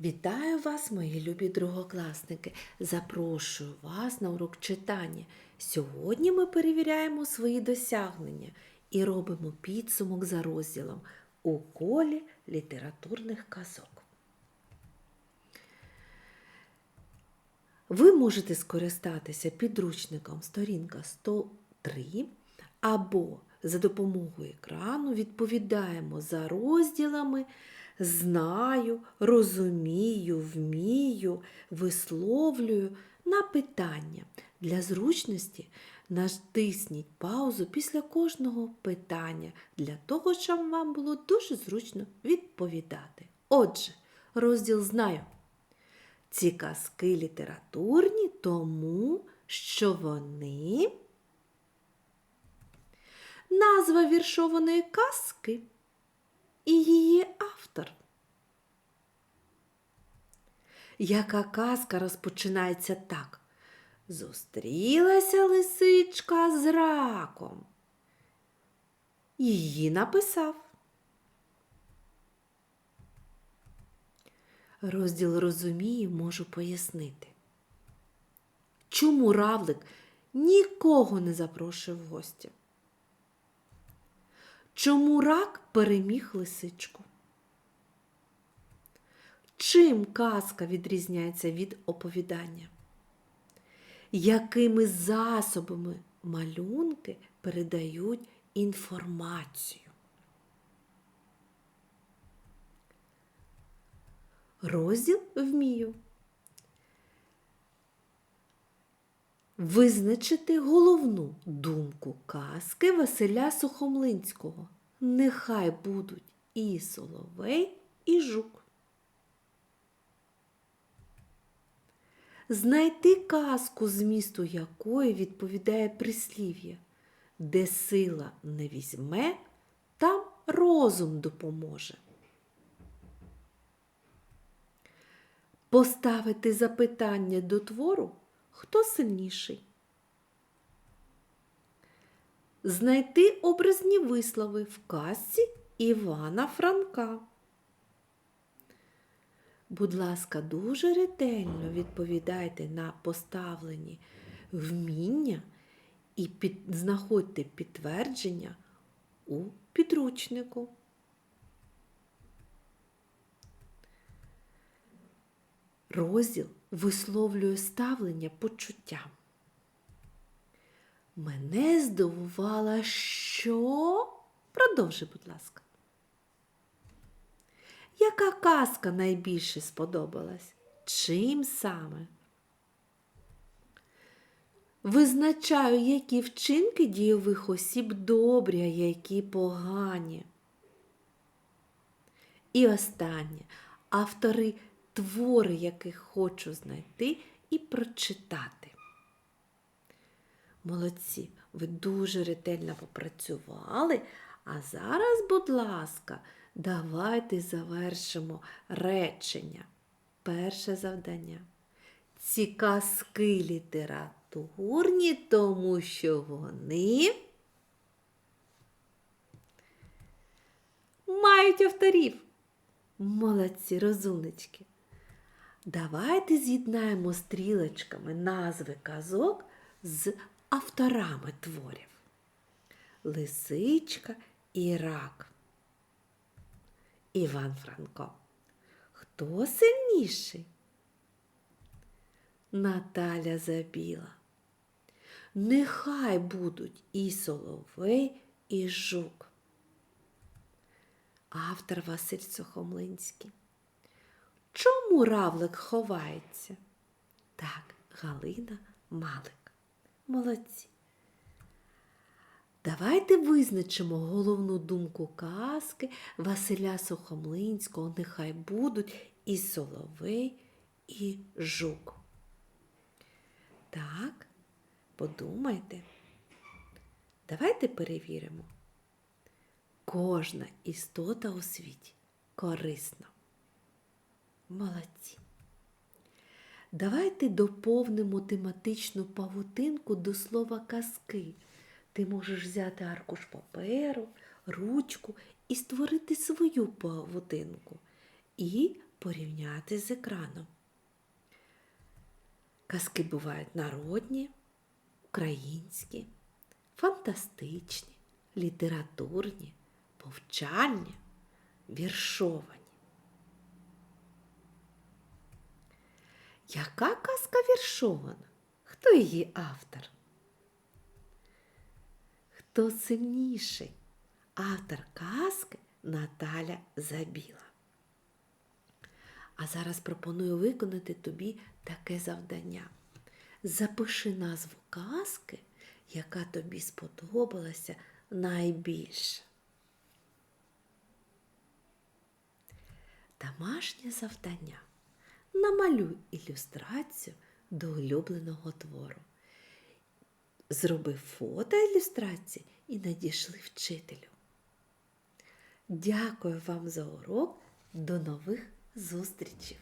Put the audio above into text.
Вітаю вас, мої любі другокласники! Запрошую вас на урок читання. Сьогодні ми перевіряємо свої досягнення і робимо підсумок за розділом у колі літературних казок. Ви можете скористатися підручником сторінка 103 або за допомогою екрану відповідаємо за розділами знаю, розумію, вмію, висловлюю на питання. Для зручності натисніть паузу після кожного питання для того, щоб вам було дуже зручно відповідати. Отже, розділ знаю. Ці казки літературні тому, що вони назва віршованої казки і її автор. Яка казка розпочинається так? Зустрілася лисичка з раком. Її написав. Розділ розумію, можу пояснити. Чому равлик нікого не запрошує в гості? Чому рак переміг лисичку? Чим казка відрізняється від оповідання? Якими засобами малюнки передають інформацію? Розділ вмію. Визначити головну думку казки Василя Сухомлинського. Нехай будуть і соловей, і жук. Знайти казку, змісту якої відповідає прислів'я, де сила не візьме, там розум допоможе. Поставити запитання до твору хто сильніший. Знайти образні вислови в казці Івана Франка. Будь ласка, дуже ретельно відповідайте на поставлені вміння і під... знаходьте підтвердження у підручнику. Розділ висловлює ставлення почуття. Мене здивувала, що. Продовжи, будь ласка. Яка казка найбільше сподобалась? Чим саме? Визначаю, які вчинки дійових осіб добрі, а які погані. І останнє. Автори твори, яких хочу знайти і прочитати. Молодці, ви дуже ретельно попрацювали. А зараз, будь ласка, давайте завершимо речення. Перше завдання. Ці казки літературні, тому що вони мають авторів. Молодці, розумнички. Давайте з'єднаємо стрілочками назви казок з авторами творів. Лисичка і рак. Іван Франко. Хто сильніший? Наталя Забіла. Нехай будуть і соловей, і жук. Автор Василь Сухомлинський. Чому равлик ховається? Так, Галина Малик. Молодці. Давайте визначимо головну думку казки Василя Сухомлинського. Нехай будуть і соловей, і жук. Так, подумайте. Давайте перевіримо. Кожна істота у світі корисна. Молодці. Давайте доповнимо тематичну павутинку до слова казки. Ти можеш взяти аркуш паперу, ручку і створити свою павутинку. І порівняти з екраном. Казки бувають народні, українські, фантастичні, літературні, повчальні, віршовані. Яка казка віршована? Хто її автор? Хто сильніший? Автор казки Наталя Забіла. А зараз пропоную виконати тобі таке завдання. Запиши назву казки, яка тобі сподобалася найбільше. Домашнє завдання. Намалюй ілюстрацію до улюбленого твору. Зроби фото ілюстрації і надійшли вчителю. Дякую вам за урок. До нових зустрічей!